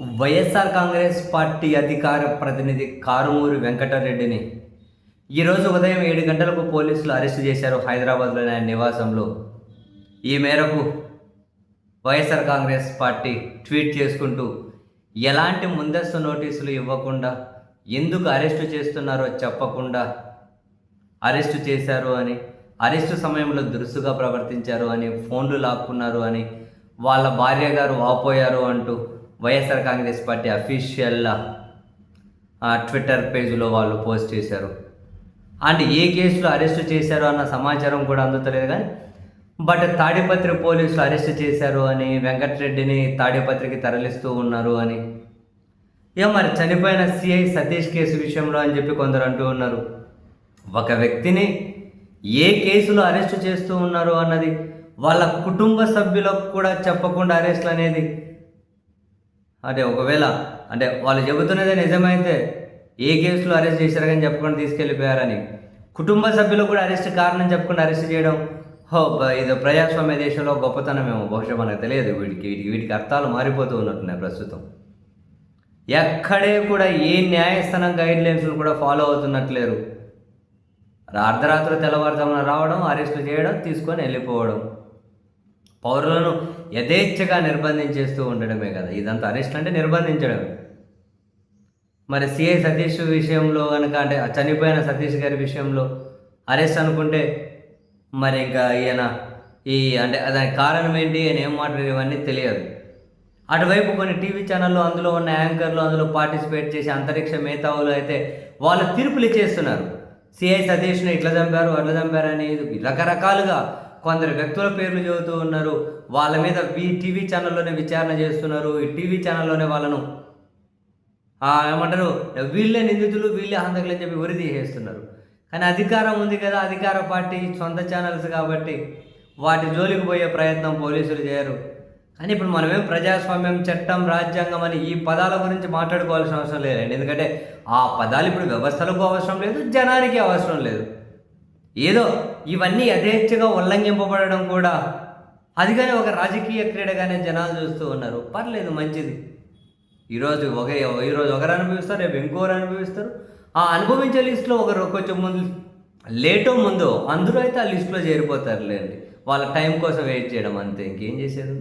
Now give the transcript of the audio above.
YSR Congress party అధికార ప్రతినిధి కారుమూరి వెంకటరెడ్డిని ఈరోజు ఉదయం ఏడు గంటలకు పోలీసులు అరెస్ట్ చేశారు హైదరాబాద్లోని ఆయన నివాసంలో. ఈ మేరకు వైఎస్ఆర్ కాంగ్రెస్ పార్టీ ట్వీట్ చేసుకుంటూ ఎలాంటి ముందస్తు నోటీసులు ఇవ్వకుండా ఎందుకు అరెస్టు చేస్తున్నారో చెప్పకుండా అరెస్టు చేశారు అని అరెస్టు సమయంలో దురుసుగా ప్రవర్తించారు అని ఫోన్లు లాక్కున్నారు అని వాళ్ళ భార్య గారు వాపోయారు అంటూ YSR Congress party official Twitter పేజ్లో వాళ్ళు పోస్ట్ చేశారు. అండ్ ఏ కేసులో అరెస్ట్ చేశారు అన్న సమాచారం కూడా అందుతలేదు కానీ బట్ తాడిపత్రి పోలీసులు అరెస్ట్ చేశారు అని వెంకటరెడ్డిని తాడిపత్రికి తరలిస్తూ ఉన్నారు అని. ఇక మరి చనిపోయిన సిఐ సతీష్ కేసు విషయంలో అని చెప్పి కొందరు అంటూ ఉన్నారు. ఒక వ్యక్తిని ఏ కేసులో అరెస్ట్ చేస్తూ ఉన్నారు అన్నది వాళ్ళ కుటుంబ సభ్యులకు కూడా చెప్పకుండా అరెస్ట్లు అనేది అంటే ఒకవేళ అంటే వాళ్ళు చెబుతున్నదే నిజమైతే ఏ కేసులో అరెస్ట్ చేశారు కానీ చెప్పకుండా తీసుకెళ్ళిపోయారని. కుటుంబ సభ్యులు కూడా అరెస్ట్ కారణం చెప్పకుండా అరెస్ట్ చేయడం హో ఇది ప్రజాస్వామ్య దేశంలో గొప్పతనమేమో బహుశా మనకు తెలియదు. వీటికి వీటికి వీటికి అర్థాలు మారిపోతూ ఉన్నట్టున్నాయి ప్రస్తుతం. ఎక్కడే కూడా ఏ న్యాయస్థానం గైడ్లైన్స్లు కూడా ఫాలో అవుతున్నట్లేరు. అర్ధరాత్రి తెల్లవారుజామున రావడం అరెస్ట్ చేయడం తీసుకొని వెళ్ళిపోవడం. పౌరులను యథేచ్ఛగా నిర్బంధించేస్తూ ఉండడమే కదా. ఇదంతా అరెస్ట్ అంటే నిర్బంధించడమే. మరి సిఐ సతీష్ విషయంలో కనుక అంటే చనిపోయిన సతీష్ గారి విషయంలో అరెస్ట్ అనుకుంటే మరి ఇంకా ఈయన ఈ అంటే దానికి కారణం ఏంటి ఆయన ఏం మాట్లాడారు ఇవన్నీ తెలియదు. అటువైపు కొన్ని టీవీ ఛానళ్ళు అందులో ఉన్న యాంకర్లు అందులో పార్టిసిపేట్ చేసి అంతరిక్ష మేధావులు అయితే వాళ్ళు తీర్పులు ఇచ్చేస్తున్నారు. సిఐ సతీష్ని ఇట్లా చంపారు అట్లా చంపారు అనేది రకరకాలుగా కొందరు వ్యక్తుల పేర్లు చెబుతూ ఉన్నారు. వాళ్ళ మీద ఈ టీవీ ఛానల్లోనే విచారణ చేస్తున్నారు. ఈ టీవీ ఛానల్లోనే వాళ్ళను ఏమంటారు వీళ్ళే నిందితులు వీళ్ళే హంతకులు అని చెప్పి ఉరి తీసేస్తున్నారు. కానీ అధికారం ఉంది కదా అధికార పార్టీ సొంత ఛానల్స్ కాబట్టి వాటి జోలికి పోయే ప్రయత్నం పోలీసులు చేయరు. కానీ ఇప్పుడు మనమేం ప్రజాస్వామ్యం చట్టం రాజ్యాంగం అని ఈ పదాల గురించి మాట్లాడుకోవాల్సిన అవసరం లేదండి. ఎందుకంటే ఆ పదాలు ఇప్పుడు వ్యవస్థలకు అవసరం లేదు జనానికి అవసరం లేదు. ఏదో ఇవన్నీ యథేచ్ఛగా ఉల్లంఘింపబడడం కూడా. అది కానీ ఒక రాజకీయ క్రీడగానే జనాలు చూస్తూ ఉన్నారు. పర్లేదు మంచిది. ఈరోజు ఒక ఈరోజు ఒకరు అనుభవిస్తారు రేపు ఇంకోరు అనుభవిస్తారు. ఆ అనుభవించే లిస్టులో ఒకరు కొంచెం ముందు లేటో ముందో అందరూ అయితే ఆ లిస్టులో చేరిపోతారు లేండి వాళ్ళ టైం కోసం వెయిట్ చేయడం అంతే. ఇంకేం చేసేది?